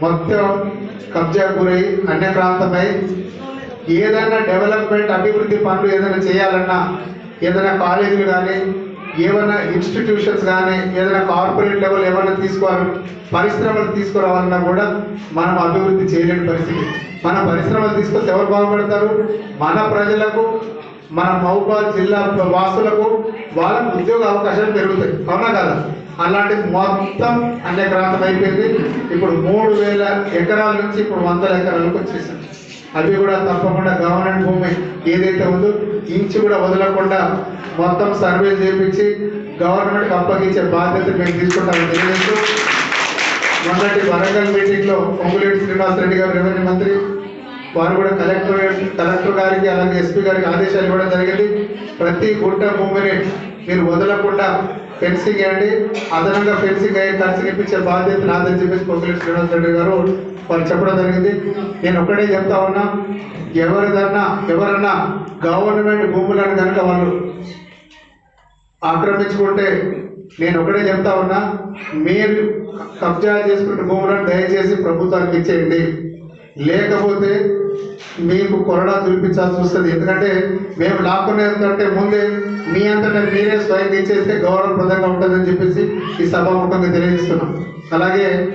మొత్తం కబ్జా గురై అన్యక్రాంతమై ఏదైనా డెవలప్మెంట్ అభివృద్ధి పనులు ఏదైనా చేయాలన్నా ఏదైనా కాలేజీలు కానీ ఏమైనా ఇన్స్టిట్యూషన్స్ కానీ ఏదైనా కార్పొరేట్ లెవెల్ ఏమైనా తీసుకోవాలి పరిశ్రమలు తీసుకురావాలన్నా కూడా మనం అభివృద్ధి చేయలేని పరిస్థితి. మన పరిశ్రమలు తీసుకొస్తే ఎవరు బాగుపడతారు? మన ప్రజలకు మన మహబూబాద్ జిల్లా వాసులకు వాళ్ళకు ఉద్యోగ అవకాశాలు పెరుగుతాయి. అవునా కదా? అలాంటిది మొత్తం అన్యక్రాంతం అయిపోయింది. ఇప్పుడు మూడు వేల ఎకరాల నుంచి ఇప్పుడు వందల ఎకరాలకు వచ్చేసింది అవి కూడా తప్పకుండా గవర్నమెంట్ భూమి ఏదైతే ఉందో ఇంచు కూడా వదలకుండా మొత్తం సర్వే చేపించి గవర్నమెంట్కి అప్పగించే బాధ్యత మేము తీసుకుంటామని తెలియజేస్తూ మొన్నటి వరంగల్ మీటింగ్లో పొంగులేటి శ్రీనివాసరెడ్డి గారు రెవెన్యూ మంత్రి వారు కూడా కలెక్టర్ కలెక్టర్ గారికి అలాగే ఎస్పీ గారికి ఆదేశాలు ఇవ్వడం జరిగింది. ప్రతి గుంట భూమిని మీరు వదలకుండా ఫెన్సింగ్ వేయండి. అదనంగా ఫెన్సింగ్ అయ్యే ఖర్చు ఇప్పించే బాధ్యత నాదని చెప్పేసి పొంగులేటి శ్రీనివాస్ రెడ్డి గారు వారు చెప్పడం జరిగింది. నేను ఒక్కడే చెప్తా ఉన్నా ఎవరిదన్నా ఎవరన్నా గవర్నమెంట్ భూములను కనుక వాళ్ళు ఆక్రమించుకుంటే నేను ఒకటే చెప్తా ఉన్నా మీరు కబ్జా చేసుకున్న భూములను దయచేసి ప్రభుత్వానికి ఇచ్చేయండి. లేకపోతే మీకు కొరడా చూపించాల్సి వస్తుంది. ఎందుకంటే మేము లాక్కునే కంటే ముందే మీ అంతటా మీరే స్వయం ఇచ్చేస్తే గౌరవప్రదంగా ఉంటుందని చెప్పేసి ఈ సభాముఖంగా తెలియజేస్తున్నాం. అలాగే